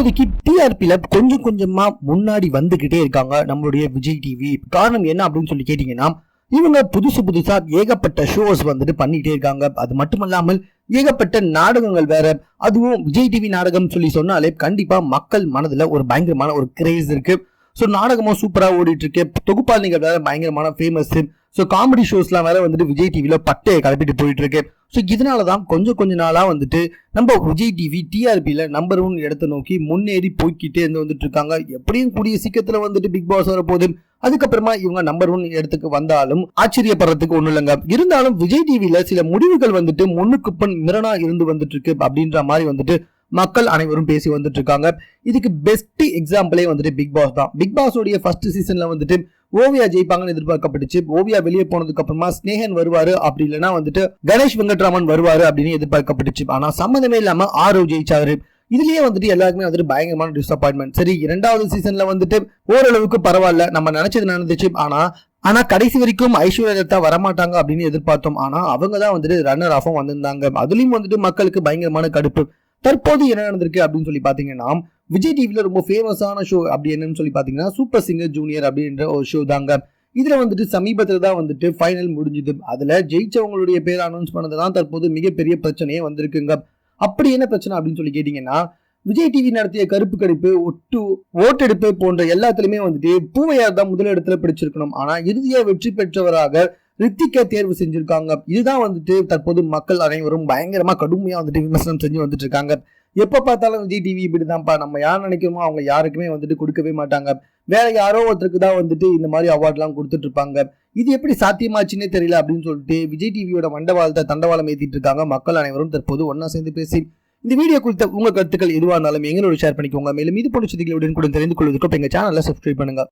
இப்போதைக்கு டிஆர்பியில் கொஞ்சம் கொஞ்சமாக முன்னாடி வந்துக்கிட்டே இருக்காங்க நம்மளுடைய விஜய் டிவி காரணம் என்ன அப்படின்னு சொல்லி கேட்டிங்கன்னா இவங்க புதுசு புதுசாக ஏகப்பட்ட ஷோஸ் வந்துட்டு பண்ணிகிட்டே இருக்காங்க. அது மட்டும் இல்லாமல் ஏகப்பட்ட நாடகங்கள் வேற. அதுவும் விஜய் டிவி நாடகம் சொல்லி சொன்னாலே கண்டிப்பாக மக்கள் மனதில் ஒரு பயங்கரமான ஒரு கிரேஸ் இருக்கு. ஸோ நாடகமும் சூப்பராக ஓடிட்டு இருக்கு தொகுப்பாளிகள் வேற பயங்கரமான ஃபேமஸ் ஸோ காமெடி ஷோஸ்லாம் வேற வந்துட்டு விஜய் டிவியில் பட்டையை கிளப்பிட்டு போயிட்டு இருக்கு ஸோ இதனால தான் கொஞ்சம் கொஞ்ச நாளாக வந்துட்டு நம்ம விஜய் டிவி டிஆர்பியில் நம்பர் ஒன் இடத்த நோக்கி முன்னேறி போய்க்கிட்டே இருந்து வந்துட்டு இருக்காங்க. எப்படியும் கூடிய சீக்கிரத்தில் வந்துட்டு பிக் பாஸ் வரப்போகுது. அதுக்கப்புறமா இவங்க நம்பர் ஒன் இடத்துக்கு வந்தாலும் ஆச்சரியப்படுறதுக்கு ஒன்றும் இல்லைங்க. இருந்தாலும் விஜய் டிவியில் சில முடிவுகள் வந்துட்டு முன்னுக்கு பின் மிரணா இருந்து வந்துட்டு இருக்கு. அப்படின்ற மாதிரி வந்துட்டு மக்கள் அனைவரும் பேசி வந்துட்டு இருக்காங்க. இதுக்கு பெஸ்ட் எக்ஸாம்பிளே வந்துட்டு பிக் பாஸ் தான். பிக் பாஸோடைய ஃபர்ஸ்ட் சீசன்ல வந்துட்டு ஓவியா ஜெயிப்பாங்கன்னு எதிர்பார்க்கப்பட்டுச்சு. ஓவியா வெளியே போனதுக்கு அப்புறமா ஸ்னேகன் வருவாரு. அப்படி இல்லைன்னா வந்துட்டு கணேஷ் வெங்கட்ராமன் வருவாரு அப்படின்னு எதிர்பார்க்கப்பட்டுச்சு. ஆனா சம்மந்தமே இல்லாம ஆரோ ஜெயிச்சாரு. இதுலயே வந்துட்டு எல்லாருக்குமே வந்துட்டு பயங்கரமான டிசப்பாயின்மெண்ட் சரி இரண்டாவது சீசன்ல வந்துட்டு ஓரளவுக்கு பரவாயில்ல. நம்ம நினைச்சது நடந்துச்சு. ஆனா ஆனா கடைசி வரைக்கும் ஐஸ்வர்யா தத்தா வரமாட்டாங்க அப்படின்னு எதிர்பார்த்தோம். ஆனா அவங்க தான் வந்துட்டு ரன்னர் ஆஃபும் வந்திருந்தாங்க. அதுலயும் வந்துட்டு மக்களுக்கு பயங்கரமான கடுப்பு. தற்போது என்ன நடந்திருக்கு அப்படின்னு சொல்லி பாத்தீங்கன்னா விஜய் டிவியில் ரொம்ப ஃபேமஸான ஷோ அப்படி என்னன்னு சொல்லி பார்த்தீங்கன்னா சூப்பர் சிங்கர் ஜூனியர் அப்படின்ற ஒரு ஷோ தாங்க. இதில் வந்துட்டு சமீபத்தில் தான் வந்துட்டு ஃபைனல் முடிஞ்சுது. அதில் ஜெயிச்சவங்களுடைய பேர் அனௌன்ஸ் பண்ணதுதான் தற்போது மிகப்பெரிய பிரச்சனையே வந்திருக்குங்க. அப்படி என்ன பிரச்சனை அப்படின்னு சொல்லி கேட்டிங்கன்னா விஜய் டிவி நடத்திய கருப்பு கடிப்பு ஒட்டு ஓட்டெடுப்பு போன்ற எல்லாத்துலேயுமே வந்துட்டு பூவையார் தான் முதலிடத்துல பிடிச்சிருக்கணும். ஆனால் இறுதியாக வெற்றி பெற்றவராக ரித்திகா தேர்வு செஞ்சுருக்காங்க. இதுதான் வந்துட்டு தற்போது மக்கள் அனைவரும் பயங்கரமாக கடுமையாக வந்துட்டு விமர்சனம் செஞ்சு வந்துட்டு இருக்காங்க. எப்போ பார்த்தாலும் விஜய் டிவி இப்படிதான்ப்பா. நம்ம யார் நினைக்கிறோமோ அவங்க யாருக்குமே வந்துட்டு கொடுக்கவே மாட்டாங்க. வேற யாரோ ஒருத்தருக்கு தான் வந்துட்டு இந்த மாதிரி அவார்ட்லாம் கொடுத்துட்டு இருப்பாங்க இது எப்படி சாத்தியமாச்சுன்னே தெரியல அப்படின்னு சொல்லிட்டு விஜய் டிவியோட மண்டவாளத்தை தண்டவாளம் ஏற்றிட்டு இருக்காங்க மக்கள் அனைவரும் தற்போது ஒன்னா சேர்ந்து பேசி. இந்த வீடியோ குறித்த உங்கள் கருத்துக்கள் எதுவாக இருந்தாலும் எங்களோட ஷேர் பண்ணிக்கோங்க. மேலும் இது போன்ற செய்திகளுடன் கூட தெரிந்து கொள்வதற்கு எங்கள் சேனலை சப்ஸ்கிரைப் பண்ணுங்க.